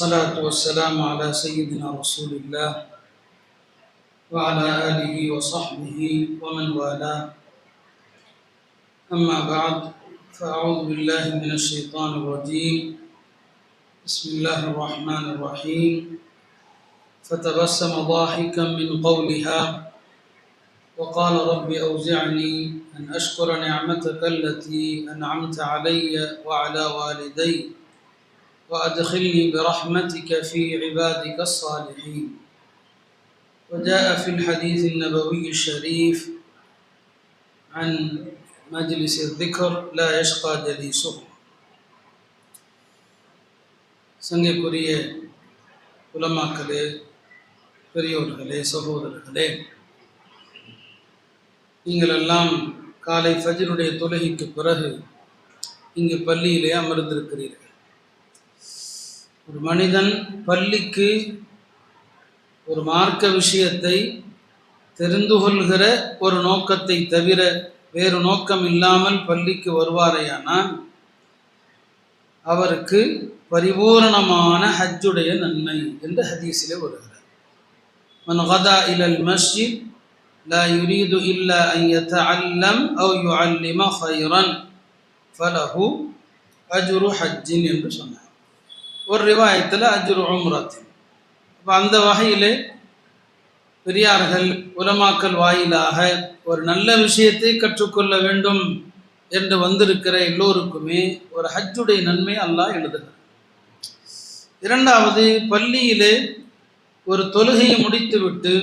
والصلاة والسلام على سيدنا رسول الله وعلى آله وصحبه ومن والاه. أما بعد فأعوذ بالله من الشيطان الرجيم. بسم الله الرحمن الرحيم. فتبسم ضاحكا من قولها وقال رب أوزعني أن أشكر نعمتك التي أنعمت علي وعلى والدي وأدخلني برحمتك في عبادك الصالحين وجاء في الحديث النبوي الشريف عن مجلس الذكر لا يشقى جليسه சங்கைக்குரிய உலமாக்களே பெரியோர்களே சகோதரர்களே நீங்கள் எல்லாம் காலை ஃபஜ்ருடைய தொழுகைக்கு பிறகு இங்கு பள்ளியிலே அமர்ந்திருக்கிறீர்கள் ஒரு மனிதன் பள்ளிக்கு ஒரு மார்க்க விஷயத்தை தெரிந்து கொள்கிற ஒரு நோக்கத்தை தவிர வேறு நோக்கம் இல்லாமல் பள்ளிக்கு வருவாரையானால் அவருக்கு பரிபூரணமான ஹஜ்ஜுடைய நன்மை என்று ஹதீஸிலே வருகிறார் மன் கதா இலல் மஸ்ஜித் لا يريد إلا أن يتعلم أو يعلم خيرا فله أجر حج என்று சொன்னார் ஒரு ரிவாயத்தில் அஜ்ரு உம்ரத்தின் இப்போ அந்த வகையிலே பெரியார்கள் உலமாக்கல் வாயிலாக ஒரு நல்ல விஷயத்தை கற்றுக்கொள்ள வேண்டும் என்று வந்திருக்கிற எல்லோருக்குமே ஒரு ஹஜ்ஜுடைய நன்மை அல்லாஹ் எழுதுகிறார் இரண்டாவது பள்ளியிலே ஒரு தொழுகையை முடித்துவிட்டு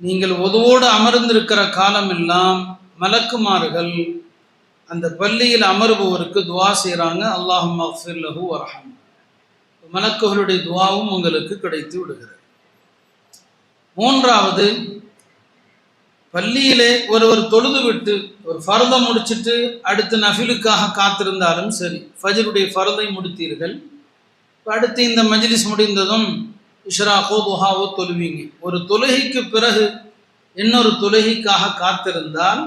நீங்கள் ஒதுவோடு அமர்ந்திருக்கிற காலமெல்லாம் மலக்குமார்கள் அந்த பள்ளியில் அமர்பவருக்கு துவா செய்கிறாங்க அல்லாஹும் மஃபில்லஹூ வரஹம். மலக்குகளுடைய துவாவும் உங்களுக்கு கிடைத்து விடுகிறது. மூன்றாவது பள்ளியிலே ஒருவர் தொழுது விட்டு ஒரு ஃபரதை முடிச்சுட்டு அடுத்து நஃபிலுக்காக காத்திருந்தாலும் சரி ஃபஜருடைய ஃபரதை முடித்தீர்கள். அடுத்து இந்த மஜ்லிஸ் முடிந்ததும் இஷ்ராகோ துஹாவோ தொழுவீங்க. ஒரு தொழுகைக்கு பிறகு இன்னொரு தொழுகைக்காக காத்திருந்தால்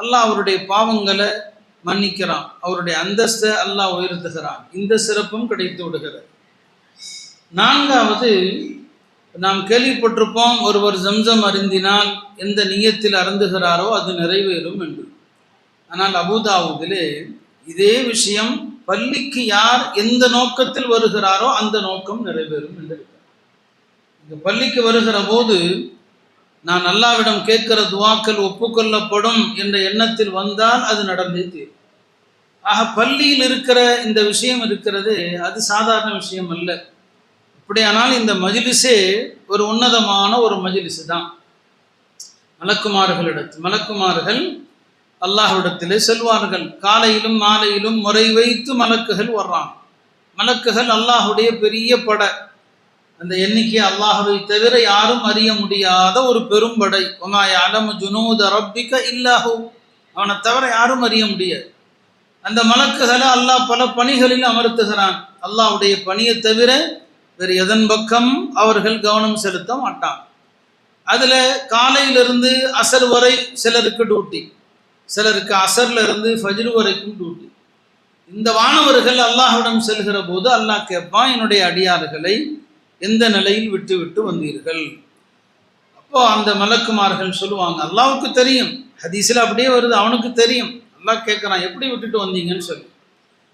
அல்லாஹ் அவருடைய பாவங்களை மன்னிக்கிறான். அவருடைய அந்தஸ்தை அல்லாஹ் உயர்த்துகிறான். இந்த சிறப்பும் கிடைத்து விடுகிறது. நான்காவது நாம் கேள்விப்பட்டிருப்போம் ஒருவர் ஜம்சம் அருந்தினால் எந்த நியத்தில் அருந்துகிறாரோ அது நிறைவேறும் என்று. ஆனால் அபுதாவுதிலே இதே விஷயம் பள்ளிக்கு யார் எந்த நோக்கத்தில் வருகிறாரோ அந்த நோக்கம் நிறைவேறும் என்று இந்த பள்ளிக்கு வருகிற போது நான் அல்லாவிடம் கேட்கிற துவாக்கள் ஒப்புக்கொள்ளப்படும் என்ற எண்ணத்தில் வந்தால் அது நடந்தே தீரும். ஆக பள்ளியில் இருக்கிற இந்த விஷயம் இருக்கிறது அது சாதாரண விஷயம் அல்ல. அப்படியானால் இந்த மஜிலிஸே ஒரு உன்னதமான ஒரு மஜிலிசு தான் மலக்குமார்களிடத்து மலக்குமார்கள் அல்லாஹ்விடத்திலே செல்வார்கள் காலையிலும் மாலையிலும் முறை வைத்து மலக்குகள் வர்றாங்க. மலக்குகள் அல்லாஹுடைய பெரிய பட. அந்த எண்ணிக்கை அல்லாஹவை தவிர யாரும் அறிய முடியாத ஒரு பெரும்படை ஒமாய அலமு ஜுனூத் ரப்பிக்க இல்லாஹூ. அவனை தவிர யாரும் அறிய முடியாது. அந்த மலக்குகளை அல்லாஹ் பல பணிகளில் அமர்த்துகிறான். அல்லாஹுடைய பணியை தவிர வேறு எதன் பக்கம் அவர்கள் கவனம் செலுத்த மாட்டான் அதில் காலையிலிருந்து அசர் வரை சிலருக்கு டியூட்டி சிலருக்கு அசர்ல இருந்து ஃபஜ்ரு வரைக்கும் டியூட்டி இந்த வானவர்கள் அல்லாஹ்விடம் செல்கிற போது அல்லாஹ் கேட்பான் என்னுடைய அடியார்களை எந்த நிலையில் விட்டு விட்டு வந்தீர்கள்? அப்போ அந்த மலக்குமார்கள் சொல்லுவாங்க அல்லாவுக்கு தெரியும். ஹதீஸில் அப்படியே வருது அவனுக்கு தெரியும். அல்லாஹ் கேட்குறான் எப்படி விட்டுட்டு வந்தீங்கன்னு சொல்லி.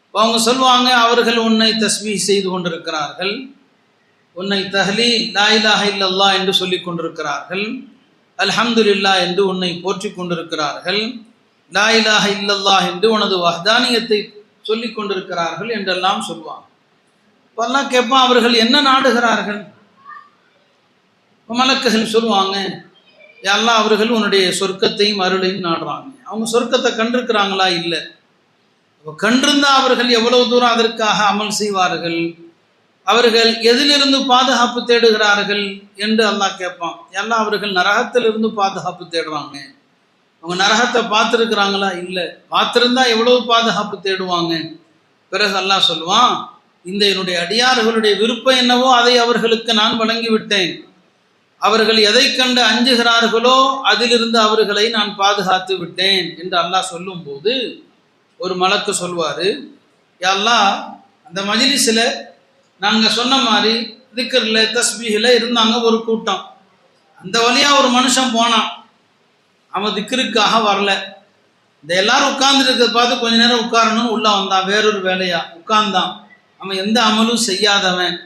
இப்போ அவங்க சொல்லுவாங்க அவர்கள் உன்னை தஸ்மீ செய்து கொண்டிருக்கிறார்கள். உன்னை தஹ்லி லாயிலாக இல்லல்லா என்று சொல்லி கொண்டிருக்கிறார்கள். அல்ஹம்துலில்லா என்று உன்னை போற்றி கொண்டிருக்கிறார்கள். லாயிலாக இல்லல்லா என்று உனது வஹ்தானியத்தை சொல்லி கொண்டிருக்கிறார்கள் என்றெல்லாம் சொல்லுவாங்க இப்பெல்லாம் கேட்பான் அவர்கள் என்ன நாடுகிறார்கள்? மலக்குகள் சொல்லுவாங்க எல்லாம் அவர்கள் உன்னுடைய சொர்க்கத்தையும் அருளையும் நாடுறாங்க. அவங்க சொர்க்கத்தை கண்டிருக்கிறாங்களா? இல்லை. கண்டிருந்தா அவர்கள் எவ்வளவு தூரம் அதற்காக அமல் செய்வார்கள்? அவர்கள் எதிலிருந்து பாதுகாப்பு தேடுகிறார்கள் என்று அல்லாஹ் கேட்பான். எல்லாம் அவர்கள் நரகத்திலிருந்து பாதுகாப்பு தேடுவாங்க அவங்க நரகத்தை பார்த்துருக்குறாங்களா? இல்லை. பார்த்துருந்தா எவ்வளவு பாதுகாப்பு தேடுவாங்க? பிறகு அல்லாஹ் சொல்லுவான் இந்த என்னுடைய அடியார்களுடைய விருப்பம் என்னவோ அதை அவர்களுக்கு நான் வழங்கிவிட்டேன். அவர்கள் எதை கண்டு அஞ்சுகிறார்களோ அதிலிருந்து அவர்களை நான் பாதுகாத்து விட்டேன். என்று அல்லாஹ் சொல்லும்போது ஒரு மலக்கு சொல்வார் எல்லாம் அந்த மஜிலிஸில் நாங்கள் சொன்ன மாதிரி திக்கரில் தஸ்பீகில் இருந்தாங்க ஒரு கூட்டம். அந்த வழியாக ஒரு மனுஷன் போனான். அவன் திக்கருக்காக வரல. இந்த எல்லாரும் உட்கார்ந்துருக்க பார்த்து கொஞ்ச நேரம் உட்காரணும்னு உள்ள வந்தான். வேறொரு வேலையா? உட்கார்ந்தான். அவன் எந்த அமலும் செய்யாதவன்.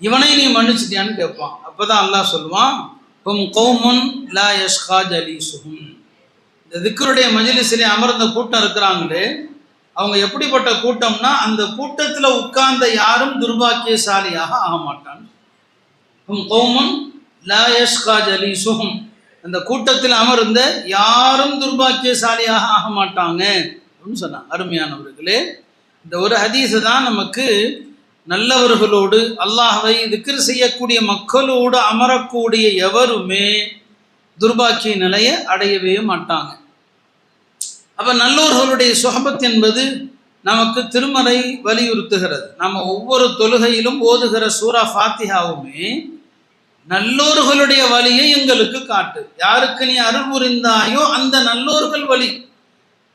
இவனை நீ மன்னிச்சிட்டியான்னு கேட்பான். அப்பதான் அல்லாஹ் சொல்லுவான் ஹும் கௌமுன் லா யஷ்கா ஜலீசுகும் இந்த திக்கருடைய மஜிலிசிலே அமர்ந்த கூட்டம் இருக்கிறாங்களே அவங்க எப்படிப்பட்ட கூட்டம்னா அந்த கூட்டத்தில் உட்கார்ந்த யாரும் துர்பாக்கியசாலியாக ஆக மாட்டான் ஹும் கௌமுன் லா அந்த கூட்டத்தில் அமர்ந்த யாரும் துர்பாக்கியசாலியாக ஆக மாட்டாங்க அப்படின்னு சொன்னாங்க அருமையானவர்களே இந்த ஒரு ஹதீஸு தான் நமக்கு நல்லவர்களோடு அல்லாஹவை திக்ர் செய்யக்கூடிய மக்களோடு அமரக்கூடிய எவருமே துர்பாக்கிய நிலையை அடையவே மாட்டாங்க. அப்ப நல்லோர்களுடைய சுகபத் என்பது நமக்கு திருமறை வலியுறுத்துகிறது. நம்ம ஒவ்வொரு தொழுகையிலும் ஓதுகிற சூரா ஃபாத்திஹாவுமே நல்லோர்களுடைய வழியை எங்களுக்கு காட்டு. யாருக்கு நீ அருள் புரிந்தாயோ அந்த நல்லோர்கள் வழி.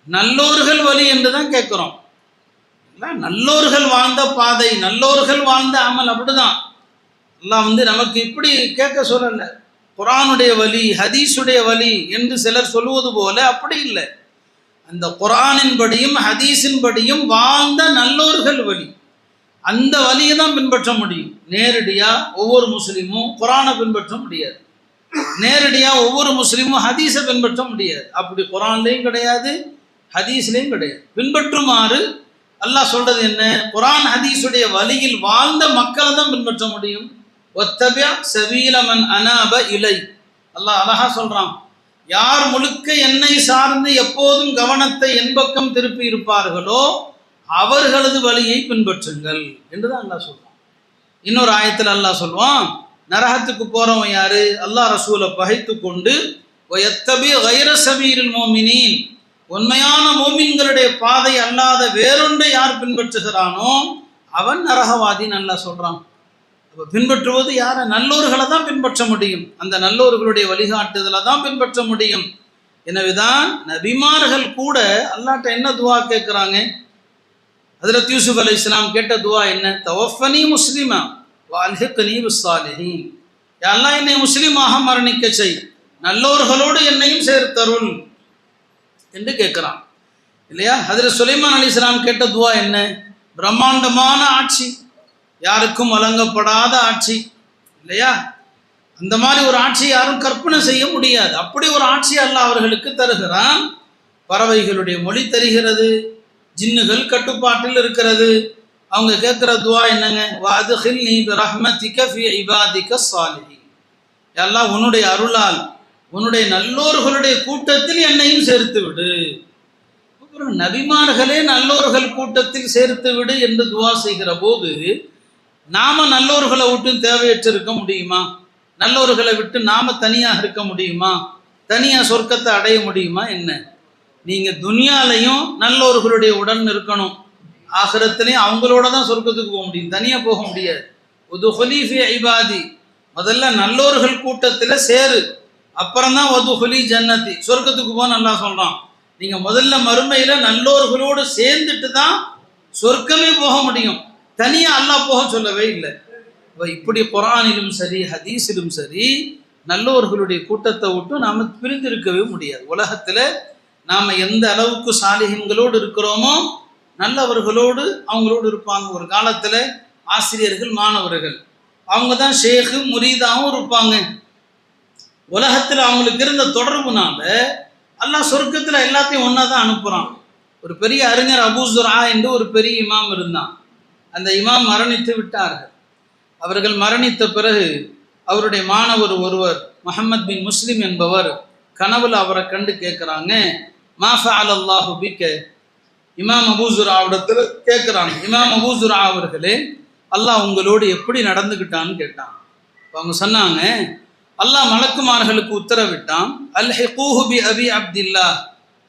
நல்லோர்கள் வழி என்று தான் கேட்குறோம். நல்லோர்கள் வாழ்ந்த பாதை நல்லோர்கள் வாழ்ந்த அமல் அப்படிதான். எல்லாம் வந்து நமக்கு இப்படி கேட்க சொல்லலை. குரானுடைய வழி ஹதீஸுடைய வழி என்று சிலர் சொல்லுவது போல அப்படி இல்லை. அந்த குரானின்படியும் ஹதீஸின்படியும் வாழ்ந்த நல்லோர்கள் வழி. அந்த வழியை தான் பின்பற்ற முடியும். நேரடியாக ஒவ்வொரு முஸ்லீமும் குரானை பின்பற்ற முடியாது. நேரடியாக ஒவ்வொரு முஸ்லீமும் ஹதீஸை பின்பற்ற முடியாது. அப்படி குரான்லேயும் கிடையாது ஹதீஸ்லேயும் கிடையாது. பின்பற்றுமாறு அல்லாஹ் சொல்றது என்ன? குரான் ஹதீஸுடைய வழியில் வாழ்ந்த மக்களை தான் பின்பற்ற முடியும். ஒத்தபியா செவீலமன் அனாப இலை. அல்லாஹ் அழகா சொல்றான். யார் முழுக்க என்னை சார்ந்து எப்போதும் கவனத்தை என் பக்கம் திருப்பி இருப்பார்களோ அவர்களது வழியை பின்பற்றுங்கள் என்றுதான் அல்லாஹ் சொல்றான். இன்னொரு ஆயத்தில் அல்லாஹ் சொல்லுவான் நரகத்துக்கு போறவன் யாரு? அல்லாஹ் ரசூலை பகைத்து கொண்டு எத்தபி கைர சபீரில் மோமினின். உண்மையான மோமின்களுடைய பாதை அல்லாத வேறொன்றை யார் பின்பற்றுகிறானோ அவன் நரகவாதின்னு நல்லா சொல்றான். அப்போ பின்பற்றுவது யாரை? நல்லோர்களை தான் பின்பற்ற முடியும். அந்த நல்லோர்களுடைய வழிகாட்டுதலை தான் பின்பற்ற முடியும். எனவேதான் நபிமார்கள் கூட அல்லாட்ட என்ன துவா கேட்குறாங்க? அதில் யூசுப் அலி இஸ்லாம் கேட்ட துவா என்ன? தவஃபனி முஸ்லிமா வால்ஹிக்னி பிஸ்ஸாலிஹீன். யா என்னை முஸ்லீமாக மரணிக்க செய். நல்லோர்களோடு என்னையும் சேர்த்தருள் என்று கேட்குறான். இல்லையா? அதில் சுலைமான் அலி இஸ்லாம் கேட்ட துவா என்ன? பிரம்மாண்டமான ஆட்சி. யாருக்கும் வழங்கப்படாத ஆட்சி இல்லையா? அந்த மாதிரி ஒரு ஆட்சி யாரும் கற்பனை செய்ய முடியாது. அப்படி ஒரு ஆட்சி அல்ல அவர்களுக்கு தருகிறான். பறவைகளுடைய மொழி தருகிறது ஜின்னுகள் கட்டுப்பாட்டில் இருக்கிறது. அவங்க கேட்குற துவா என்னங்க? வாதுகில் நீ ரஹ்மதிக ஃபி இபாதிக சாலிஹி எல்லாம் உன்னுடைய அருளால் உன்னுடைய நல்லோர்களுடைய கூட்டத்தில் என்னையும் சேர்த்து விடு. அப்புறம் நபிமார்களே நல்லோர்கள் கூட்டத்தில் சேர்த்து விடு என்று துவா செய்கிற போது நாம நல்லோர்களை விட்டு தேவையற்று இருக்க முடியுமா? நல்லோர்களை விட்டு நாம தனியாக இருக்க முடியுமா? தனியாக சொர்க்கத்தை அடைய முடியுமா? என்ன? நீங்கள் துனியாலையும் நல்லோர்களுடைய உடன் இருக்கணும். ஆகிரத்துலேயும் அவங்களோட தான் சொர்க்கத்துக்கு போக முடியும். தனியாக போக முடியாது. ஒது ஹொலீஃபி ஐபாதி. முதல்ல நல்லோர்கள் கூட்டத்தில் சேரு. அப்புறம் தான் ஒது ஹொலி ஜன்னதி. சொர்க்கத்துக்கு போக நல்லா சொல்கிறான் நீங்கள் முதல்ல மறுமையில் நல்லோர்களோடு சேர்ந்துட்டு தான் சொர்க்கமே போக முடியும். தனியா அல்லாஹ் போக சொல்லவே இல்லை. இப்படி குரானிலும் சரி ஹதீஸிலும் சரி நல்லோர்களுடைய கூட்டத்தை விட்டு நாம பிரிந்திருக்கவே முடியாது. உலகத்துல நாம எந்த அளவுக்கு சாலிகங்களோடு இருக்கிறோமோ நல்லவர்களோடு அவங்களோடு இருப்பாங்க. ஒரு காலத்துல ஆசிரியர்கள் மாணவர்கள். அவங்க தான் ஷேகு முரீதாவும் இருப்பாங்க. உலகத்தில் அவங்களுக்கு இருந்த தொடர்புனால அல்லாஹ் சொர்க்கத்தில் எல்லாத்தையும் ஒன்றா தான் அனுப்புகிறான் ஒரு பெரிய அறிஞர் அபூசுரா என்று ஒரு பெரிய இமாம் இருந்தான். அந்த இமாம் மரணித்து விட்டார்கள். அவர்கள் மரணித்த பிறகு அவருடைய மாணவர் ஒருவர் முகமது பின் முஸ்லிம் என்பவர் கனவுல அவரை கண்டு கேட்குறாங்க மாஃபா அல்லாஹு பிக்க? இமாம் அபூசுராவிடத்தில் கேட்குறாங்க. இமாம் அபூசுரா அவர்களே அல்லாஹ் உங்களோடு எப்படி நடந்துக்கிட்டான்னு கேட்டான். அவங்க சொன்னாங்க அல்லாஹ் மலக்குமார்களுக்கு உத்தரவிட்டான் அல் ஹெகூஹு பி அபி அப்துல்லா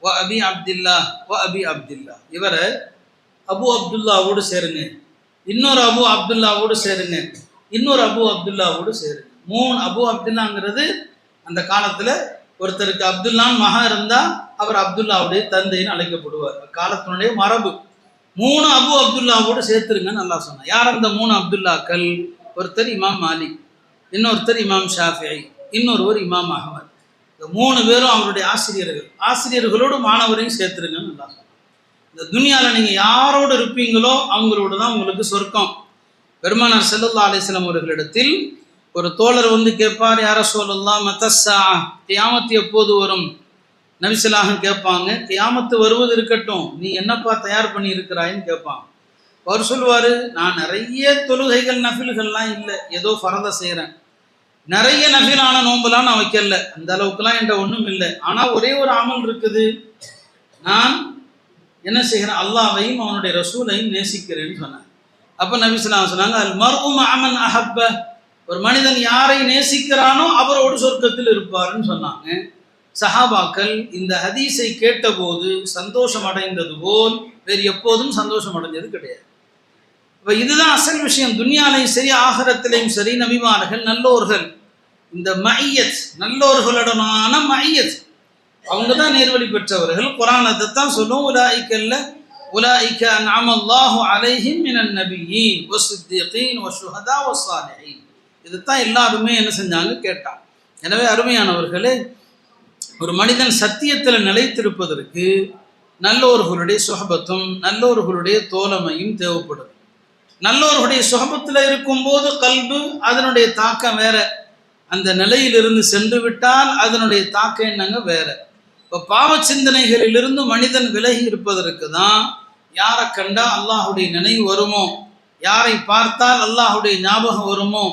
வ அபி அப்துல்லா வ அபி அப்துல்லா இவரை அபு அப்துல்லாவோடு சேருங்க. இன்னொரு அபு அப்துல்லாவோடு சேருங்க. இன்னொரு அபு அப்துல்லாவோடு சேருங்க. மூணு அபு அப்துல்லாங்கிறது அந்த காலத்தில் ஒருத்தருக்கு அப்துல்லான்னு மகா இருந்தால் அவர் அப்துல்லாவுடைய தந்தைன்னு அழைக்கப்படுவார். காலத்தினுடைய மரபு. மூணு அபு அப்துல்லாவோடு சேர்த்துருங்கன்னு நல்லா சொன்னான். யார் அந்த மூணு அப்துல்லாக்கள்? ஒருத்தர் இமாம் மாலிக் இன்னொருத்தர் இமாம் ஷாஃபி இன்னொருவர் இமாம் அகமது இந்த மூணு பேரும் அவருடைய ஆசிரியர்கள். ஆசிரியர்களோடு மாணவரையும் சேர்த்துருங்க. இந்த துனியாவில் நீங்கள் யாரோடு இருப்பீங்களோ அவங்களோட தான் உங்களுக்கு சொர்க்கம். பெருமானார் செல்லல்லா அலிஸ்லாம் அவர்களிடத்தில் ஒரு தோழர் வந்து கேட்பார் யார சொல்லலாம் மெத்தஸா கியாமத்து எப்போது வரும்? நபிசலாக கேட்பாங்க கியாமத்து வருவது இருக்கட்டும் நீ என்னப்பா தயார் பண்ணி இருக்கிறாயின்னு கேட்பான். அவர் சொல்லுவார் நான் நிறைய தொழுகைகள் நஃபில்கள்லாம் இல்லை ஏதோ ஃபரத செய்கிறேன் நிறைய நஃபிலான நோம்பெல்லாம் நான் வைக்கல அந்த அளவுக்குலாம் என்கிட்ட ஒன்றும் இல்லை. ஆனால் ஒரே ஒரு அமல் இருக்குது. நான் என்ன செய்கிறேன்? அல்லாவையும் அவனுடைய ரசூலையும் நேசிக்கிறேன்னு சொன்னான். அப்போ நபிஸ்லாம் சொன்னாங்க அல் மர்ஹூம் அமன் அஹப்ப. ஒரு மனிதன் யாரை நேசிக்கிறானோ அவரோடு சொர்க்கத்தில் இருப்பாருன்னு சொன்னாங்க. சஹாபாக்கள் இந்த ஹதீஸை கேட்டபோது சந்தோஷம் அடைந்தது போல் வேறு எப்போதும் சந்தோஷம் அடைஞ்சது கிடையாது. இப்போ இதுதான் அசல் விஷயம். துன்யாலையும் சரி ஆகரத்திலையும் சரி நபிமார்கள் நல்லோர்கள். இந்த மையத் நல்லோர்களுடனான மையத் அவங்க தான் நேர்வழி பெற்றவர்கள். குரானத்தை தான் சொல்லும் உலாய்க்கல்ல உலாய்க்க அன்அமல்லாஹு அலைஹிம் மினன் நபியீன் சுஹதா வஷ்ஷுஹதா சாலிஹின் இதுதான் எல்லாருமே என்ன செஞ்சாங்க கேட்டான் எனவே அருமையானவர்களே ஒரு மனிதன் சத்தியத்தில் நிலைத்திருப்பதற்கு நல்லோர்களுடைய சுகபத்தும் நல்லோர்களுடைய தோழமையும் தேவைப்படுது. நல்லோர்களுடைய சுகபத்தில் இருக்கும்போது கல்பு அதனுடைய தாக்கம் வேற. அந்த நிலையிலிருந்து சென்று விட்டால் அதனுடைய தாக்கம் என்னங்க வேற. இப்போ பாவ சிந்தனைகளிலிருந்து மனிதன் விலகி இருப்பதற்கு தான் யாரை கண்டா அல்லாஹுடைய நினைவு வருமோ? யாரை பார்த்தால் அல்லாஹுடைய ஞாபகம் வருமோ?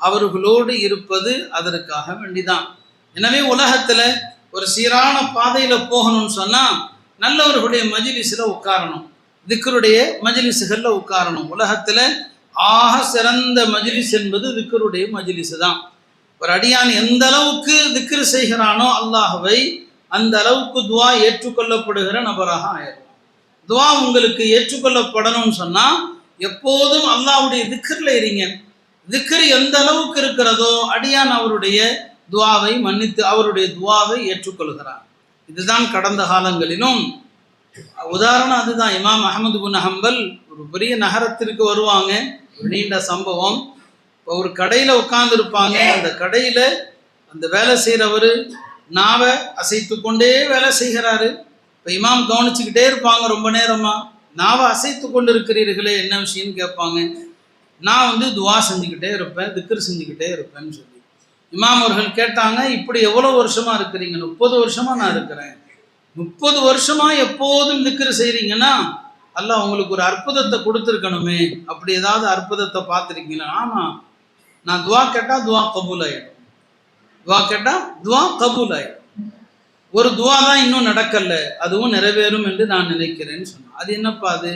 அவர்களோடு இருப்பது அதற்காக வேண்டிதான். எனவே உலகத்தில் ஒரு சீரான பாதையில் போகணும்னு சொன்னால் நல்லவர்களுடைய மஜிலிஸில் உட்காரணும். திக்கருடைய மஜிலிஸுகளில் உட்காரணும். உலகத்தில் ஆக சிறந்த மஜிலிஸ் என்பது திக்கருடைய மஜிலிஸு தான் ஒரு அடியான் எந்த அளவுக்கு திக்ரு செய்கிறானோ அல்லாஹவை அந்த அளவுக்கு துவா ஏற்றுக்கொள்ளப்படுகிற நபராக ஆயிரும். துவா உங்களுக்கு ஏற்றுக்கொள்ளப்படணும்னு சொன்னால் எப்போதும் அல்லாவுடைய திக்கரில் இருங்க. திக்கர் எந்த அளவுக்கு இருக்கிறதோ அடியான் அவருடைய துவாவை மன்னித்து அவருடைய துவாவை ஏற்றுக்கொள்கிறார். இதுதான் கடந்த காலங்களிலும். உதாரணம் அதுதான். இமாம் அகமது குன் ஹம்பல் ஒரு பெரிய நகரத்திற்கு வருவாங்க. ஒரு நீண்ட சம்பவம். ஒரு கடையில் உட்காந்துருப்பாங்க அந்த கடையில் அந்த வேலை செய்கிறவர் நாவை அசைத்து கொண்டே வேலை செய்கிறாரு. இப்போ இமாம் கவனிச்சுக்கிட்டே இருப்பாங்க ரொம்ப நேரமாக நாவை அசைத்து கொண்டு இருக்கிறீர்களே என்ன விஷயம்னு கேட்பாங்க. நான் வந்து துவா செஞ்சுக்கிட்டே இருப்பேன் திக்கர் செஞ்சுக்கிட்டே இருப்பேன்னு சொல்லி. இமாம் அவர்கள் கேட்டாங்க இப்படி எவ்வளோ வருஷமாக இருக்கிறீங்க முப்பது வருஷமாக நான் இருக்கிறேன். முப்பது வருஷமாக எப்போதும் திக்கர் செய்கிறீங்கன்னா அல்ல உங்களுக்கு ஒரு அற்புதத்தை கொடுத்துருக்கணுமே. அப்படி ஏதாவது அற்புதத்தை பார்த்துருக்கீங்களா? ஆமாம் நான் துவா கேட்டால் துவா கபூல் ஆகிடும் துவா கேட்டால் துவா கபூல் ஆயிடும் ஒரு துவா தான் இன்னும் நடக்கல. அதுவும் நிறைவேறும் என்று நான் நினைக்கிறேன்னு சொன்னேன். அது என்னப்பா அது?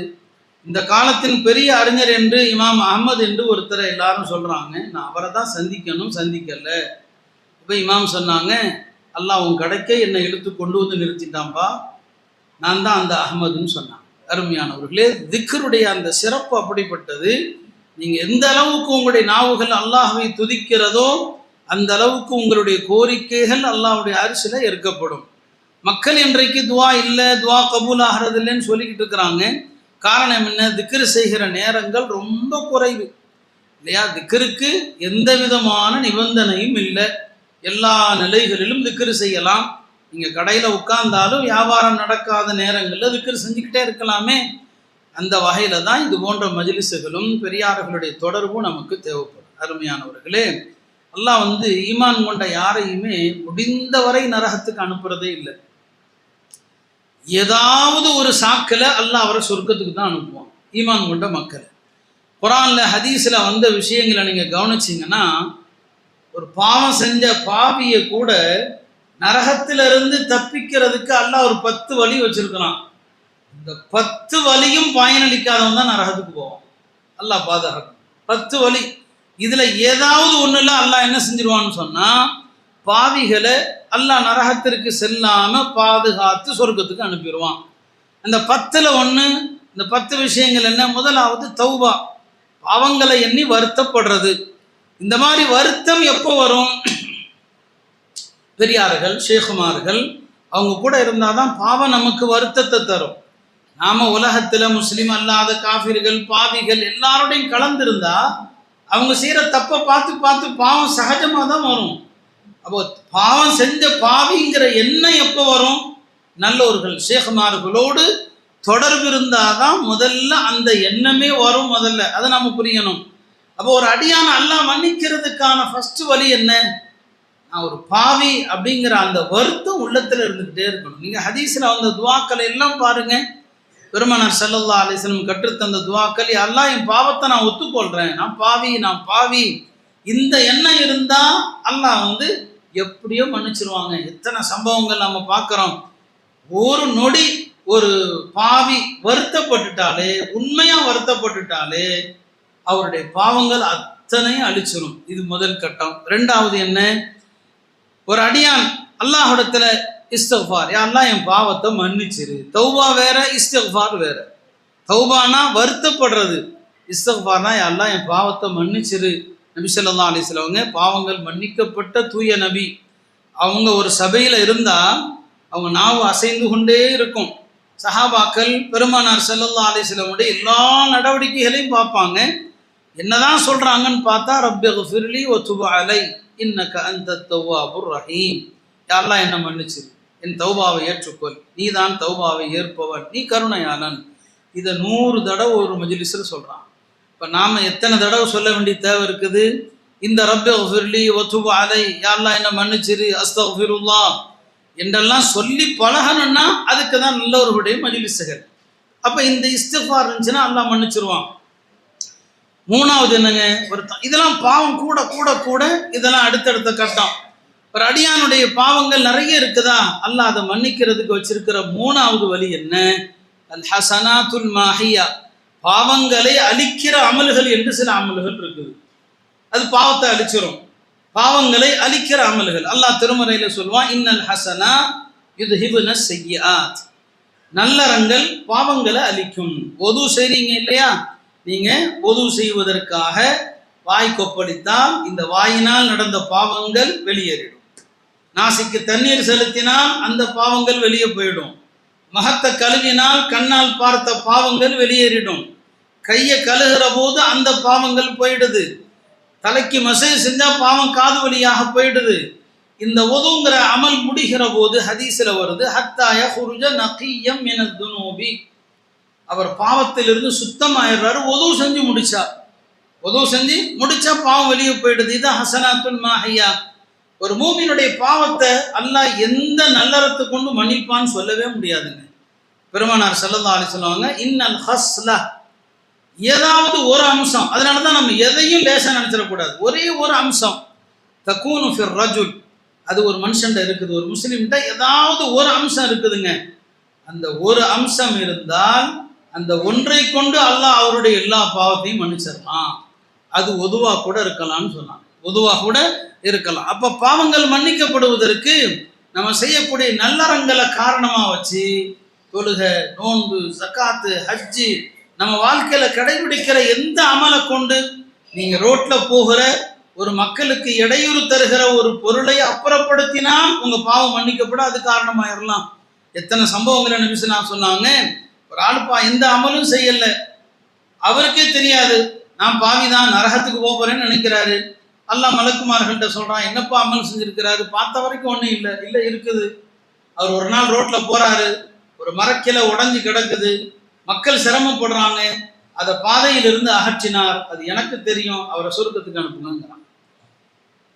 இந்த காலத்தின் பெரிய அறிஞர் என்று இமாம் அகமது என்று ஒருத்தரை எல்லாரும் சொல்கிறாங்க நான் அவரை தான் சந்திக்கணும் சந்திக்கல. இப்போ இமாம் சொன்னாங்க அல்லாஹ் உன் கடைக்கே என்னை இழுத்து கொண்டு வந்து நிறுத்திட்டான்பா. நான் தான் அந்த அகமதுன்னு சொன்னாங்க அருமையானவர்களே திக்கருடைய அந்த சிறப்பு அப்படிப்பட்டது நீங்கள் எந்த அளவுக்கு உங்களுடைய நாவுகள் அல்லாஹை துதிக்கிறதோ அந்த அளவுக்கு உங்களுடைய கோரிக்கைகள் அல்லாவுடைய அரிசில ஏற்கப்படும். மக்கள் இன்றைக்கு துவா இல்லை துவா கபூல் ஆகிறது இல்லைன்னு சொல்லிக்கிட்டு இருக்கிறாங்க. காரணம் என்ன? திக்ரு செய்கிற நேரங்கள் ரொம்ப குறைவு. இல்லையா? திக்ருக்கு எந்த விதமான நிபந்தனையும் இல்லை. எல்லா நிலைகளிலும் திக்ரு செய்யலாம். நீங்கள் கடையில் உட்கார்ந்தாலும் வியாபாரம் நடக்காத நேரங்களில் திக்ரு செஞ்சுக்கிட்டே இருக்கலாமே. அந்த வகையில் தான் இது போன்ற மஜிலிசுகளும் பெரியார்களுடைய தொடர்பும் நமக்கு தேவைப்படும். அருமையானவர்களே அல்லாஹ் வந்து ஈமான் கொண்ட யாரையுமே முடிந்தவரை நரகத்துக்கு அனுப்புறதே இல்லை. ஏதாவது ஒரு சாக்கில் அல்லாஹ் அவரை சொர்க்கத்துக்கு தான் அனுப்புவான் ஈமான் கொண்ட மக்கள். குரான்ல ஹதீஸ்ல வந்த விஷயங்களை நீங்க கவனிச்சீங்கன்னா ஒரு பாவம் செஞ்ச பாவியை கூட நரகத்திலிருந்து தப்பிக்கிறதுக்கு அல்லாஹ் ஒரு பத்து வழி வச்சிருக்கிறான். இந்த பத்து வழியும் பயனளிக்காதவன் தான் நரகத்துக்கு போவான். அல்லாஹ் பாதுகாக்கும் பத்து வழி. இதுல ஏதாவது ஒண்ணுல அல்லாஹ் என்ன செஞ்சிருவான்னு சொன்னா பாவிகளை அல்லாஹ் நரகத்திற்கு செல்லாம பாதுகாத்து சொர்க்கத்துக்கு அனுப்பிடுவான். அந்த பத்துல ஒண்ணு இந்த பத்து விஷயங்கள் என்ன? முதலாவது தௌபா. பாவங்களை எண்ணி வருத்தப்படுறது. இந்த மாதிரி வருத்தம் எப்போ வரும்? பெரியார்கள் ஷேகுமார்கள் அவங்க கூட இருந்தாதான் பாவம் நமக்கு வருத்தத்தை தரும். நாம உலகத்துல முஸ்லீம் அல்லாத காஃபிர்கள் பாவிகள் எல்லாரோடையும் கலந்திருந்தா அவங்க செய்யற தப்பை பார்த்து பார்த்து பாவம் சகஜமாக தான் வரும். அப்போ பாவம் செஞ்ச பாவிங்கிற எண்ணம் எப்போ வரும்? நல்லவர்கள் சேகமார்களோடு தொடர்பு இருந்தாதான் முதல்ல அந்த எண்ணமே வரும் முதல்ல. அதை நாம் புரியணும். அப்போ ஒரு அடியான அல்லாஹ் மன்னிக்கிறதுக்கான ஃபர்ஸ்ட் வழி என்ன? நான் ஒரு பாவி அப்படிங்கிற அந்த வருத்தம் உள்ளத்தில் இருந்துகிட்டே இருக்கணும். நீங்கள் ஹதீஸில் வந்த துவாக்களை எல்லாம் பாருங்கள் பெருமனார் சல்லல்லா அலிஸ்லம் கற்றுத்தந்த துவாக்கள் அல்லாஹ் என் பாவத்தை நான் ஒத்துக்கொள்றேன். நான் பாவி நான் பாவி. இந்த எண்ணம் இருந்தா அல்லாஹ் வந்து எப்படியோ மன்னிச்சிருவாங்க. எத்தனை சம்பவங்கள் நம்ம பார்க்குறோம். ஒரு நொடி ஒரு பாவி வருத்தப்பட்டுட்டாலே உண்மையா வருத்தப்பட்டுட்டாலே அவருடைய பாவங்கள் அத்தனையும் அழிச்சிரும். இது முதல் கட்டம். ரெண்டாவது என்ன? ஒரு அடியான் அல்லாஹ்விடத்துல இஸ்தஃபார் யா என் பாவத்தை மன்னிச்சிரு. தௌபா வேற இஸ்தஃபார் வேற. தௌபானா வருத்தப்படுறது. இஸ்தஃபார்னா யா என் பாவத்தை மன்னிச்சிரு. நபி சொல்லா அலைஹி வஸல்லம் பாவங்கள் மன்னிக்கப்பட்ட தூய நபி. அவங்க ஒரு சபையில் இருந்தா அவங்க நாவு அசைந்து கொண்டே இருக்கும். சஹாபாக்கள் பெருமானார் செல்லல்லா அலைஹி வஸல்லமுடைய எல்லா நடவடிக்கைகளையும் பார்ப்பாங்க. என்னதான் சொல்றாங்கன்னு பார்த்தா ரப்பி ஃபிர்லி ஒ அலை இன்னக்க அந்த தௌவாபுர் ரஹீம். யாரெல்லாம் என்ன மன்னிச்சிரு. என் தௌபாவை ஏற்றுக்கொள். நீ தான் தௌபாவை ஏற்பவன். நீ கருணையாளன். இதை நூறு தடவை ஒரு மஜிலிஸில் சொல்கிறான் இப்போ நாம் எத்தனை தடவை சொல்ல வேண்டிய தேவை இருக்குது? இந்த ரப்பே ஒஃபிர்லி ஒ அலை. யாரெல்லாம் என்ன மன்னிச்சிரு. அஸ்தஃபிருல்லா. என்றெல்லாம் சொல்லி பழகணும்னா அதுக்கு தான் நல்லவர்களுடைய மஜிலிசுகள். அப்போ இந்த இஸ்திஃபார் இருந்துச்சுன்னா எல்லாம் மன்னிச்சிருவான். மூணாவது என்னங்க? ஒரு இதெல்லாம் பாவம் கூட கூட கூட இதெல்லாம் அடுத்தடுத்த கட்டம். ஒரு அடியானுடைய பாவங்கள் நிறைய இருக்குதா? அல்லாஹ் அதை மன்னிக்கிறதுக்கு வச்சிருக்கிற மூணாவது வழி என்ன? அல் ஹசனாத்துல் மாஹியா. பாவங்களை அழிக்கிற அமல்கள் என்று சில அமல்கள் இருக்குது. அது பாவத்தை அழிச்சிரும். பாவங்களை அழிக்கிற அமல்கள். அல்லாஹ் திருமறையில சொல்லுவான் இன்னல் ஹசனா இது ஹிபுன செய்யாத் நல்லறங்கள் பாவங்களை அழிக்கும். ஒது செய்றீங்க இல்லையா? நீங்க ஒது செய்வதற்காக வாய் கொப்பளித்தால் இந்த வாயினால் நடந்த பாவங்கள் வெளியேறிடும். நாசிக்கு தண்ணீர் செலுத்தினால் அந்த பாவங்கள் வெளியே போயிடும். மகத்தை கழுவினால் கண்ணால் பார்த்த பாவங்கள் வெளியேறிடும். கையை கழுகிற போது அந்த பாவங்கள் போயிடுது. தலைக்கு மசேஜ் செஞ்சா பாவம் காது வழியாக போயிடுது. இந்த ஒதுங்கிற அமல் முடிகிற போது ஹதீஸ்ல வருது ஹத்தாய ஹுருஜ நகியம் என துனோபி. அவர் பாவத்திலிருந்து சுத்தமாயிடுறாரு உதவு செஞ்சு முடிச்சா உதவு செஞ்சு முடிச்சா பாவம் வெளியே போயிடுது. இது ஹசனாத்துல் மாஹியா. ஒரு மூமியினுடைய பாவத்தை அல்லாஹ் எந்த நல்லறத்தை கொண்டு மன்னிப்பான்னு சொல்லவே முடியாதுங்க. பெருமானார் ஸல்லல்லாஹு சொல்லுவாங்க இன்னல் ஹஸ்ல. ஏதாவது ஒரு அம்சம் அதனால தான் நம்ம எதையும் லேசாக நினச்சிடக்கூடாது. ஒரே ஒரு அம்சம் தக்கூனு ஃபிர் ரஜுல். அது ஒரு மனுஷன்ட இருக்குது ஒரு முஸ்லீம்கிட்ட ஏதாவது ஒரு அம்சம் இருக்குதுங்க. அந்த ஒரு அம்சம் இருந்தால் அந்த ஒன்றை கொண்டு அல்லாஹ் அவருடைய எல்லா பாவத்தையும் மன்னிச்சிடலாம். அது ஒதுவாக கூட இருக்கலாம்னு சொன்னாங்க. பொதுவாக கூட இருக்கலாம். அப்ப பாவங்கள் மன்னிக்கப்படுவதற்கு நம்ம செய்யக்கூடிய நல்லறங்களை காரணமா வச்சு தொழுக நோன்பு சக்காத்து ஹஜ்ஜி நம்ம வாழ்க்கையில கடைபிடிக்கிற எந்த அமலை கொண்டு நீங்க ரோட்ல போகிற ஒரு மக்களுக்கு இடையூறு தருகிற ஒரு பொருளை அப்புறப்படுத்தினால் உங்க பாவம் மன்னிக்கப்பட அது காரணமாயிரலாம். எத்தனை சம்பவங்களை நிமிஷம் நான் சொன்னாங்க? ஒரு ஆளுப்பா எந்த அமலும் செய்யல. அவருக்கே தெரியாது. நான் பாவிதான் நரகத்துக்கு போகிறேன்னு நினைக்கிறாரு. அல்லா மலக்குமார்கள்ட்ட சொல்றான் என்னப்பா அமல் செஞ்சிருக்கிறாரு? பார்த்த வரைக்கும் ஒன்றும் இல்லை. இல்லை இருக்குது. அவர் ஒரு நாள் ரோட்ல போறாரு. ஒரு மரக்கிளை உடஞ்சி கிடக்குது. மக்கள் சிரமப்படுறாங்க. அதை பாதையிலிருந்து அகற்றினார். அது எனக்கு தெரியும். அவரை சுருக்கத்துக்கு அனுப்புங்கிறான்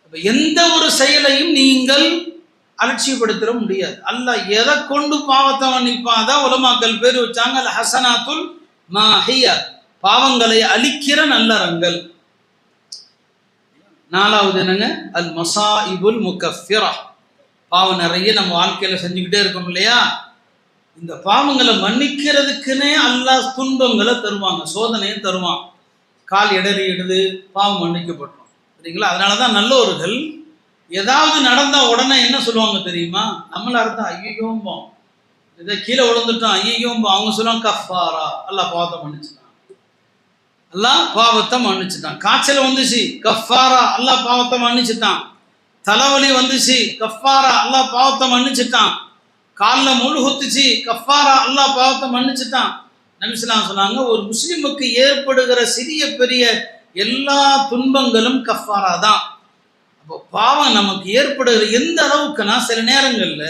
அப்ப எந்த ஒரு செயலையும் நீங்கள் அலட்சியப்படுத்திட முடியாது. அல்ல எதை கொண்டு பாவத்தை மன்னிப்பான் அதான் உலமாக்கள் பேர் வச்சாங்க ஹசனாத்துல் மாஹியா. பாவங்களை அழிக்கிற நல்லறங்கள். நாலாவது என்னங்க? அல் மசாஇபுல் முகஃபிரா. பாவம் நிறைய நம்ம வாழ்க்கையில செஞ்சுக்கிட்டே இருக்கோம் இல்லையா? இந்த பாவங்களை மன்னிக்கிறதுக்குன்னே அல்லாஹ் துன்பங்களை தருவாங்க சோதனையும் தருவான். கால் இடறிடுது பாவம் மன்னிக்கப்பட்டோம் சரிங்களா? அதனால தான் நல்லோர்கள் ஏதாவது நடந்தா உடனே என்ன சொல்லுவாங்க தெரியுமா? நம்மளா இருந்தா ஐயோம்போம் இதை கீழே விழுந்துட்டோம் ஐயோம்போம் அவங்க சொல்லுவாங்க கஃபாரா. அல்லாஹ் பாவத்தை மன்னிச்சுட்டான். அல்லாஹ் பாவத்தை மன்னிச்சுட்டான். காய்ச்சல் வந்துச்சு கஃபாரா அல்லாஹ் பாவத்தை மன்னிச்சுட்டான். தலைவலி வந்துச்சு கஃபாரா அல்லாஹ் பாவத்தை மன்னிச்சுட்டான். காலில் முழு குத்துச்சு கஃபாரா அல்லாஹ் பாவத்தை மன்னிச்சுட்டான். நபிஸ்லாம் சொன்னாங்க ஒரு முஸ்லிமுக்கு ஏற்படுகிற சிறிய பெரிய எல்லா துன்பங்களும் கஃபாரா தான். அப்போ பாவம் நமக்கு ஏற்படுகிற எந்த அளவுக்குன்னா சில நேரங்களில்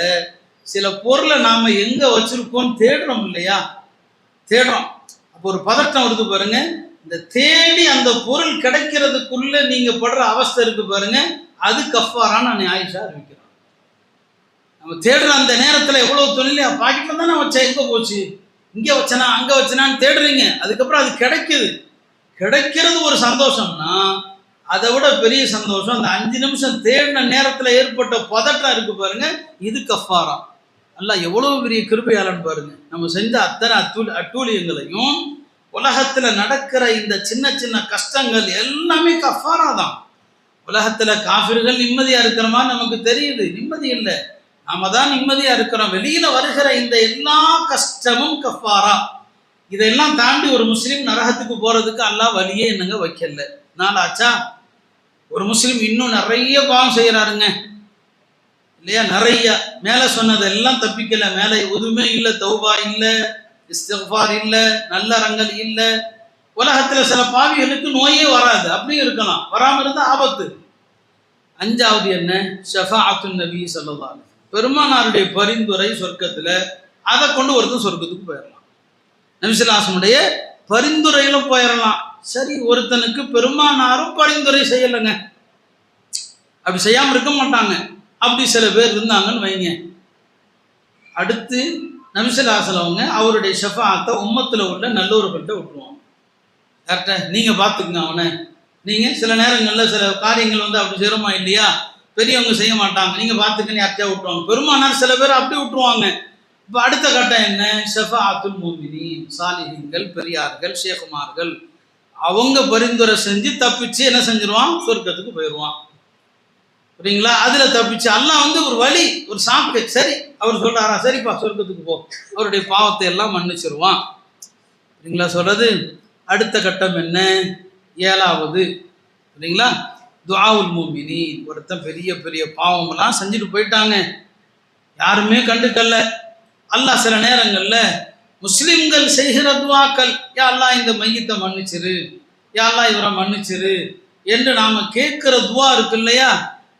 சில பொருளை நாம் எங்கே வச்சிருக்கோம்னு தேடுறோம் இல்லையா? தேடுறோம். அப்போ ஒரு பதட்டம் வருது பாருங்கள் இந்த தேடி அந்த பொருள் கிடைக்கிறதுக்குள்ள நீங்க படுற அவஸ்தை இருக்கு பாருங்க. அது கஃபாரான்னு நான் ஆயிஷா அறிவிக்கிறேன் நம்ம தேடுற அந்த நேரத்தில் எவ்வளோ தொழில பாக்கெட்ல தானே நான் வச்சேன். எங்க போச்சு? இங்க வச்சனா அங்க வச்சனான்னு தேடுறீங்க. அதுக்கப்புறம் அது கிடைக்குது. கிடைக்கிறது ஒரு சந்தோஷம்னா அதை விட பெரிய சந்தோஷம் அந்த அஞ்சு நிமிஷம் தேடின நேரத்தில் ஏற்பட்ட பதட்டம் இருக்கு பாருங்க. இது கஃபாரா. நல்லா எவ்வளவு பெரிய கிருபையாளன் பாருங்க. நம்ம செஞ்ச அத்தனை அத்தூ அட்டூழியங்களையும் உலகத்துல நடக்கிற இந்த சின்ன சின்ன கஷ்டங்கள் எல்லாமே கஃபாரா தான். உலகத்துல காஃபிர்கள் நிம்மதியா இருக்கிற மாதிரி நமக்கு தெரியுது. நிம்மதி இல்லை. நாம தான் நிம்மதியா இருக்கிறோம். வெளியில வருகிற இந்த எல்லா கஷ்டமும் கஃபாரா. இதெல்லாம் தாண்டி ஒரு முஸ்லீம் நரகத்துக்கு போறதுக்கு அல்லா வழியே என்னங்க வைக்கல. நாளாச்சா ஒரு முஸ்லீம் இன்னும் நிறைய பாவம் செய்யறாருங்க இல்லையா? நிறைய. மேல சொன்னதெல்லாம் தப்பிக்கல. மேல எதுவுமே இல்லை. தௌபா இல்லை. இஸ்திஃபார் இல்லை நல்லறங்கள் இல்லை. உலகத்துல சில பாவிகளுக்கு நோயே வராது. அப்படியும் இருக்கலாம். வராம இருந்தா ஆபத்து. அஞ்சாவது என்ன? ஷஃபாஅத்து நபி சொல்லலாம் பெருமானாருடைய பரிந்துரை சொர்க்கத்துல அதை கொண்டு ஒருத்தர் சொர்க்கத்துக்கு போயிடலாம். நபிசிலாசனுடைய பரிந்துரையில போயிடலாம். சரி ஒருத்தனுக்கு பெருமானாரும் பரிந்துரை செய்யலைங்க. அப்படி செய்யாம இருக்க மாட்டாங்க. அப்படி சில பேர் இருந்தாங்கன்னு வைங்க. அடுத்து நபிசுல்லாசல் அவங்க அவருடைய ஷஃபாத்தை உம்மத்தில் உள்ள நல்லோர்கள்ட்ட விட்டுருவாங்க. கரெக்டாக நீங்கள் பார்த்துக்குங்க அவனை. நீங்கள் சில நேரங்களில் சில காரியங்கள் வந்து அப்படி செய்யறோமா இல்லையா? பெரியவங்க செய்ய மாட்டாங்க. நீங்கள் பார்த்துக்கன்னு யார்த்தையா விட்டுருவாங்க. பெருமானார் சில பேர் அப்படி விட்டுருவாங்க. இப்போ அடுத்த கட்டம் என்ன? ஷெஃபா அத்துல் மோமினி சாலிஹிங்கள் பெரியார்கள் ஷேகுமார்கள் அவங்க பரிந்துரை செஞ்சு தப்பிச்சு என்ன செஞ்சிருவான்? சொர்க்கத்துக்கு போயிடுவான் புரியுங்களா? அதுல தப்பிச்சு அல்லாஹ் வந்து ஒரு வழி ஒரு சாப்பிட்டு சரி அவர் சொல்றாரா? சரிப்பா சொர்க்கத்துக்கு போ. அவருடைய பாவத்தை எல்லாம் மன்னிச்சிருவான். சரிங்களா சொல்றது அடுத்த கட்டம் என்ன? ஏழாவது. சரிங்களா துவாவுல் மூமினி ஒருத்தன் பெரிய பெரிய பாவமெல்லாம் செஞ்சுட்டு போயிட்டாங்க. யாருமே கண்டுக்கல்ல அல்லாஹ் சில நேரங்கள்ல முஸ்லிம்கள் செய்கிற துவாக்கள் யா இந்த மையத்தை மன்னிச்சிரு. யா இவரை மன்னிச்சிரு. என்று நாம கேட்கிற துவா இருக்கு இல்லையா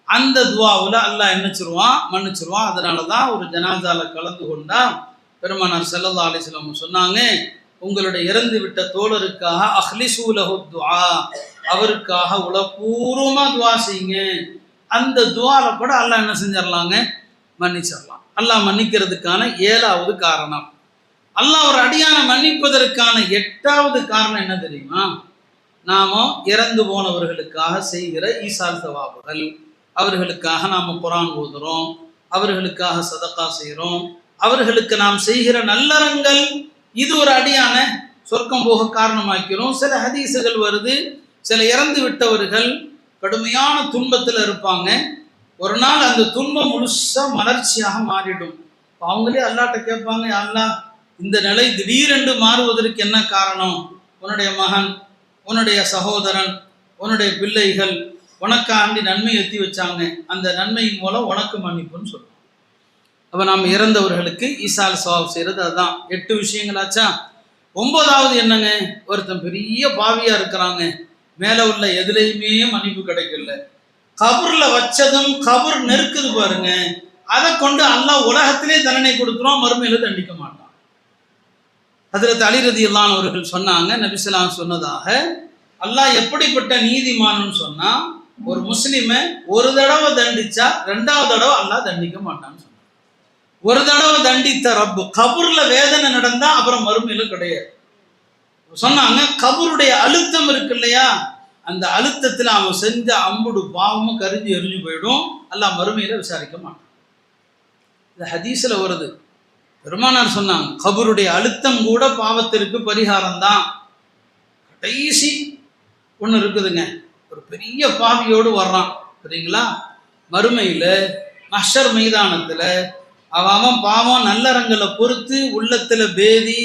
அந்த துவாவில் அல்லாஹ் என்னச்சிருவான் மன்னிச்சிருவான். அதனால தான் ஒரு ஜனாதால கலந்து கொண்டா பெருமானார் செல்லல்லா அலிஸ்லாம் சொன்னாங்க உங்களுடைய இறந்து விட்ட தோழருக்காக அஹ்லிசூலஹு துவா அவருக்காக உளப்பூர்வமா துவா செய்யுங்க. அந்த துவாவில் கூட அல்லாஹ் என்ன செஞ்சிடலாங்க? மன்னிச்சிடலாம். அல்லாஹ் மன்னிக்கிறதுக்கான ஏழாவது காரணம். அல்லாஹ் ஒரு அடியான மன்னிப்பதற்கான எட்டாவது காரணம் என்ன தெரியுமா? நாம இறந்து போனவர்களுக்காக செய்கிற ஈசால் சவாபுகள். அவர்களுக்காக நாம் குரான் ஓதுறோம் அவர்களுக்காக சதக்கா செய்கிறோம் அவர்களுக்கு நாம் செய்கிற நல்லறங்கள் இது ஒரு அடியான சொர்க்கம் போக காரணமாக்கிறோம். சில ஹதீசுகள் வருது சில இறந்து விட்டவர்கள் கடுமையான துன்பத்தில் இருப்பாங்க. ஒரு நாள் அந்த துன்பம் முழுசாக மலர்ச்சியாக மாறிடும். அவங்களே அல்லாட்ட கேட்பாங்க அல்லா இந்த நிலை திடீரென்று மாறுவதற்கு என்ன காரணம்? உன்னுடைய மகன் உன்னுடைய சகோதரன் உன்னுடைய பிள்ளைகள் உனக்காண்டி நன்மை எத்தி வச்சாங்க. அந்த நன்மையின் மூலம் உனக்கு மன்னிப்புன்னு சொல்லுவோம் அப்போ நாம் இறந்தவர்களுக்கு ஈசால் சவாப் செய்கிறது அதுதான் எட்டு விஷயங்களாச்சா? ஒன்பதாவது என்னங்க? ஒருத்தன் பெரிய பாவியாக இருக்கிறாங்க. மேலே உள்ள எதுலேயுமே மன்னிப்பு கிடைக்கல. கபூரில் வச்சதும் கபர் நெருக்குது பாருங்க. அதை கொண்டு அல்லாஹ் உலகத்திலே தண்டனை கொடுக்குறோம். மறுமையில தண்டிக்க மாட்டான். அதில் அலிரதி அவர்கள் சொன்னாங்க நபிசலாம் சொன்னதாக அல்லாஹ் எப்படிப்பட்ட நீதிமான்னு சொன்னால் ஒரு முஸ்லிமை ஒரு தடவை தண்டிச்சா ரெண்டாவது தடவை அல்லாஹ் தண்டிக்க மாட்டான்னு சொன்னான். ஒரு தடவை தண்டித்த ரப்பு கபூர்ல வேதனை நடந்தா அப்புறம் மறுமையில கிடையாது. சொன்னாங்க கபூருடைய அழுத்தம் இருக்கு இல்லையா? அந்த அழுத்தத்துல அவன் செஞ்ச அம்புடு பாவமும் கருதி எரிஞ்சு போயிடும். அல்லாஹ் மறுமையில விசாரிக்க மாட்டான். இந்த ஹதீஸ்ல வருது. பெருமானார் சொன்னாங்க கபருடைய அழுத்தம் கூட பாவத்திற்கு பரிகாரம் தான் கடைசி ஒன்று இருக்குதுங்க. பெரிய பாவியோடு வர்றான். சரிங்களா? மறுமையில் மஷர் மைதானத்தில் அவன் அவன் பாவம் நல்லறங்களை பொறுத்து உள்ளத்தில் பேதி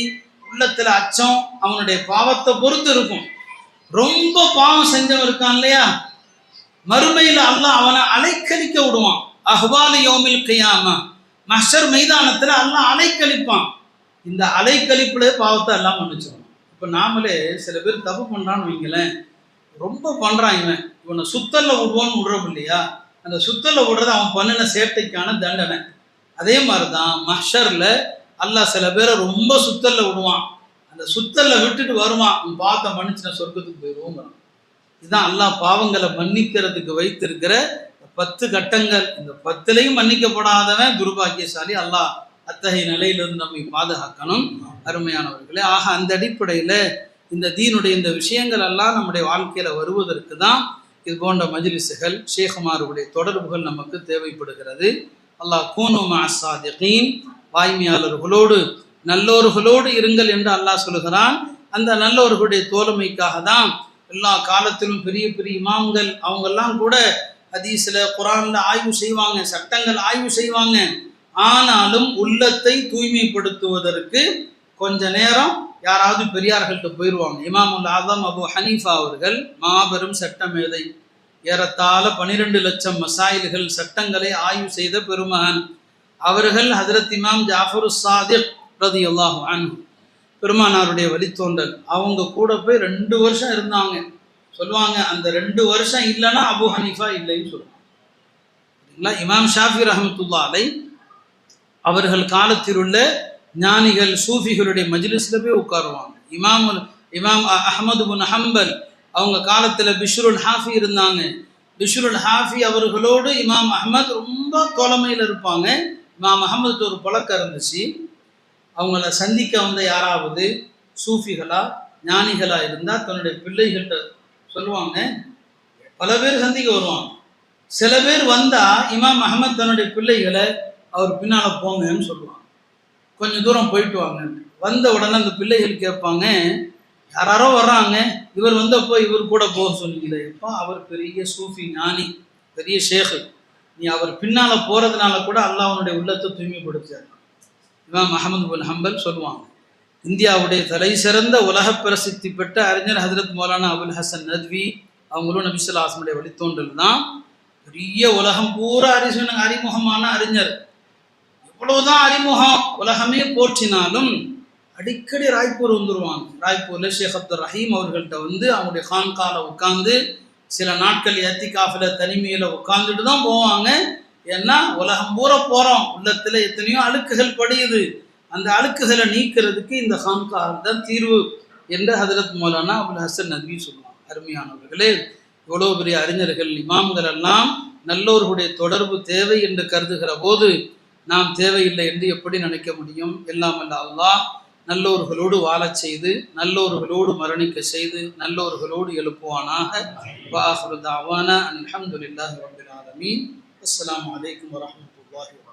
உள்ளத்தில் அச்சம் அவனுடைய பாவத்தை பொறுத்து இருக்கும். ரொம்ப பாவம் செஞ்சவன் இருக்கான் இல்லையா? மறுமையில் அல்லாஹ் அவனை அலைக்கழிக்க விடுவான். அஹ்வால யோமில் கையாமா. மஷர் மைதானத்தில் அல்லாஹ் அலைக்கழிப்பான். இந்த அலைக்கழிப்புல பாவத்தை எல்லாம் பண்ணிச்சிடும் இப்போ நாமளே சில பேர் தப்பு பண்ணுறான்னு வைங்களேன். ரொம்ப பண்ணுறான் இவன். இவனை சுத்தல்ல விடுவோன்னு விடுறோம் இல்லையா? அந்த சுத்தல்ல விடுறது அவன் பண்ணின சேட்டைக்கான தண்டனை. அதே மாதிரி தான் மஷரில் அல்லாஹ் சில பேரை ரொம்ப சுத்தல்ல விடுவான். அந்த சுத்தல்ல விட்டுட்டு வருவான். உன் பார்த்த மன்னிச்சு சொர்க்கத்துக்கு போயிடுவோங்கிறான் இதுதான் அல்லாஹ் பாவங்களை மன்னிக்கிறதுக்கு வைத்திருக்கிற பத்து கட்டங்கள். இந்த பத்துலையும் மன்னிக்கப்படாதவன் துர்பாகியசாலி அல்லாஹ் அத்தகைய நிலையிலிருந்து நம்மை பாதுகாக்கணும். அருமையானவர்களே ஆக அந்த அடிப்படையில் இந்த தீனுடைய இந்த விஷயங்கள் எல்லாம் நம்முடைய வாழ்க்கையில வருவதற்கு தான் இது போன்ற மஜிலிசுகள் ஷேகுமாருடைய தொடர்புகள் நமக்கு தேவைப்படுகிறது. அல்லாஹ் கூனுமா சாதிகீன் வாய்மையாளர்களோடு நல்லோர்களோடு இருங்கள் என்று அல்லாஹ் சொல்கிறான். அந்த நல்லோர்களுடைய தோழமைக்காக தான் எல்லா காலத்திலும் பெரிய பெரிய இமாம்கள் அவங்கெல்லாம் கூட ஹதீஸ்ல குரான்ல ஆய்வு செய்வாங்க சட்டங்கள் ஆய்வு செய்வாங்க. ஆனாலும் உள்ளத்தை தூய்மைப்படுத்துவதற்கு கொஞ்ச நேரம் யாராவது பெரியார்கள்ட்ட போயிடுவாங்க இமாமுல் ஆதம் அபு ஹனீஃபா அவர்கள் மாபெரும் சட்டமேதை ஏறத்தாழ பனிரெண்டு லட்சம் மசாயில்கள் சட்டங்களை ஆய்வு செய்த பெருமகன். அவர்கள் ஹதரத் இமாம் ஜாஃபரு சாதிக் ரதி அல்லாஹு அன்ஹு. பெருமானாருடைய வழித்தோன்றல். அவங்க கூட போய் ரெண்டு வருஷம் இருந்தாங்க. சொல்லுவாங்க அந்த ரெண்டு வருஷம் இல்லைன்னா அபு ஹனீஃபா இல்லைன்னு சொல்லுவாங்க. இமாம் ஷாஃபி ரஹமத்துல்லா அலை அவர்கள் காலத்தில் உள்ள ஞானிகள் சூஃபிகளுடைய மஜ்லிஸில் போய் உட்காருவாங்க. இமாம் இமாம் அஹமது புன் ஹம்பல் அவங்க காலத்தில் பிஷ்ருல் ஹாஃபி இருந்தாங்க. பிஷ்ருல் ஹாஃபி அவர்களோடு இமாம் அஹமது ரொம்ப தோழமையில் இருப்பாங்க. இமாம் அஹமதுக்கு ஒரு பழக்கம் இருந்துச்சு. அவங்கள சந்திக்க வந்த யாராவது சூஃபிகளா ஞானிகளா இருந்தால் தன்னுடைய பிள்ளைகள்கிட்ட சொல்லுவாங்க. பல பேர் சந்திக்க வருவாங்க. சில பேர் வந்தால் இமாம் அஹமத் தன்னுடைய பிள்ளைகளை அவர் பின்னால் போங்கன்னு சொல்லுவாங்க. கொஞ்சம் தூரம் போயிட்டு வாங்க. வந்த உடனே அந்த பிள்ளைகள் கேட்பாங்க யாராரோ வர்றாங்க. இவர் வந்தப்போ இவர் கூட போக சொன்னீங்களே அவர் பெரிய சூஃபி ஞானி பெரிய ஷேகு. நீ அவர் பின்னால் போகிறதுனால கூட அல்லாஹ்வுடைய உள்ளத்தை தூய்மைப்படுத்தார் இமாம் அஹமது உல் ஹம்பல் சொல்லுவாங்க இந்தியாவுடைய தலை சிறந்த உலக பிரசித்தி பெற்ற அறிஞர் ஹஜரத் மௌலானா அபுல் ஹசன் நத்வி அவங்களும் நபிசுல்லா ஆசமுடைய வழித்தோன்றல் தான் பெரிய உலகம் பூரா அறிஞ அறிமுகமான அறிஞர். இவ்வளவுதான் அறிமுகம். உலகமே போற்றினாலும் அடிக்கடி ராய்ப்பூர் வந்துருவாங்க. ராய்ப்பூர்ல ஷேக் அப்துல் ரஹீம் அவர்கள்ட்ட வந்து அவங்களுடைய ஹான்கால உட்காந்து சில நாட்கள் ஏத்திகாஃபில தனிமையில உட்காந்துட்டு தான் போவாங்க. ஏன்னா உலகம் பூரா போறோம். உள்ளத்துல எத்தனையோ அழுக்குகள் படியுது. அந்த அழுக்குகளை நீக்கிறதுக்கு இந்த கான்கால் தான் தீர்வு என்று ஹதரத் மௌலானா அபுல் ஹசன் நத்வி சொல்லுவாங்க. அருமையானவர்களே இவ்வளவு பெரிய அறிஞர்கள் இமாம்கள் எல்லாம் நல்லோர்களுடைய தொடர்பு தேவை என்று கருதுகிற போது நாம் தேவையில்லை என்று எப்படி நினைக்க முடியும்? எல்லாம் அல்ல அல்லாஹ் நல்லோர்களோடு வாழச் செய்து நல்லோர்களோடு மரணிக்க செய்து நல்லோர்களோடு எழுப்புவானாக. வாஹுரு தாவானா அல்ஹம்துலில்லாஹி ரப்பில் ஆலமீன். அஸ்ஸலாமு அலைக்கும் வரஹ்மத்துல்லாஹி வபரகாத்துஹு